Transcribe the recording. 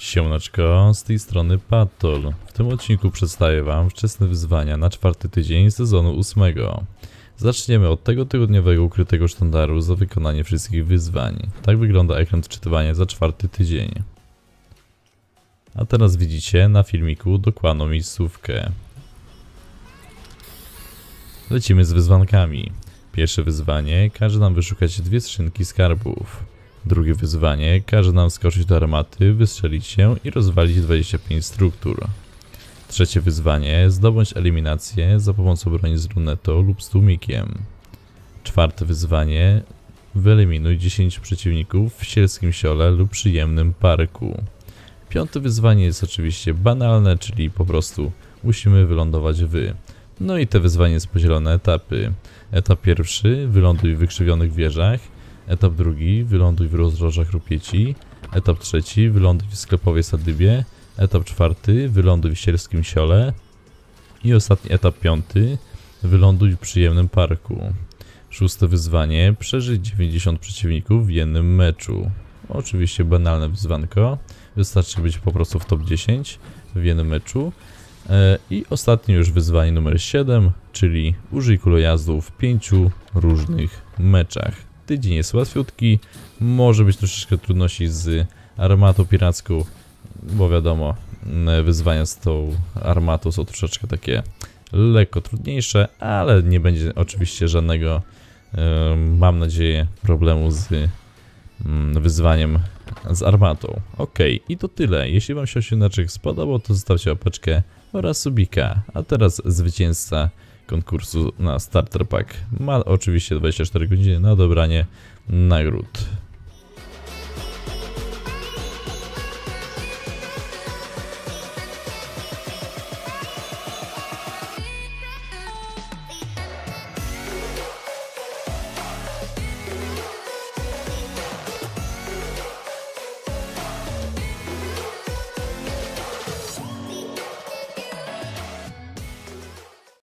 Siemaneczko, z tej strony Patol. W tym odcinku przedstawię Wam wczesne wyzwania na czwarty tydzień sezonu ósmego. Zaczniemy od tego tygodniowego ukrytego sztandaru za wykonanie wszystkich wyzwań. Tak wygląda ekran czytywania za czwarty tydzień. A teraz widzicie na filmiku dokładną miejscówkę. Lecimy z wyzwankami. Pierwsze wyzwanie każe nam wyszukać dwie skrzynki skarbów. Drugie wyzwanie każe nam skoczyć do armaty, wystrzelić się i rozwalić 25 struktur. Trzecie wyzwanie zdobądź eliminację za pomocą broni z lunetą lub z tłumikiem. Czwarte wyzwanie wyeliminuj 10 przeciwników w sielskim siole lub przyjemnym parku. Piąte wyzwanie jest oczywiście banalne, czyli po prostu musimy wylądować wy. No i te wyzwanie jest podzielone etapy. Etap pierwszy wyląduj w wykrzywionych wieżach. Etap drugi wyląduj w rozdrożach rupieci. Etap trzeci wyląduj w sklepowej sadybie. Etap czwarty wyląduj w sielskim siole. I ostatni etap piąty wyląduj w przyjemnym parku. Szóste wyzwanie przeżyć 90 przeciwników w jednym meczu. Oczywiście banalne wyzwanko. Wystarczy być po prostu w top 10 w jednym meczu. E, I ostatnie już wyzwanie numer 7, czyli użyj kulojazdu w pięciu różnych meczach. Tydzień jest łatwiutki, może być troszeczkę trudności z armatą piracką, bo wiadomo, wyzwania z tą armatą są troszeczkę takie lekko trudniejsze, ale nie będzie oczywiście żadnego, mam nadzieję, problemu z wyzwaniem z armatą. Ok, i to tyle. Jeśli Wam się odcinek spodobał, to zostawcie łapeczkę oraz subika. A teraz zwycięzca konkursu na Starter Pack ma oczywiście 24 godziny na odebranie nagród.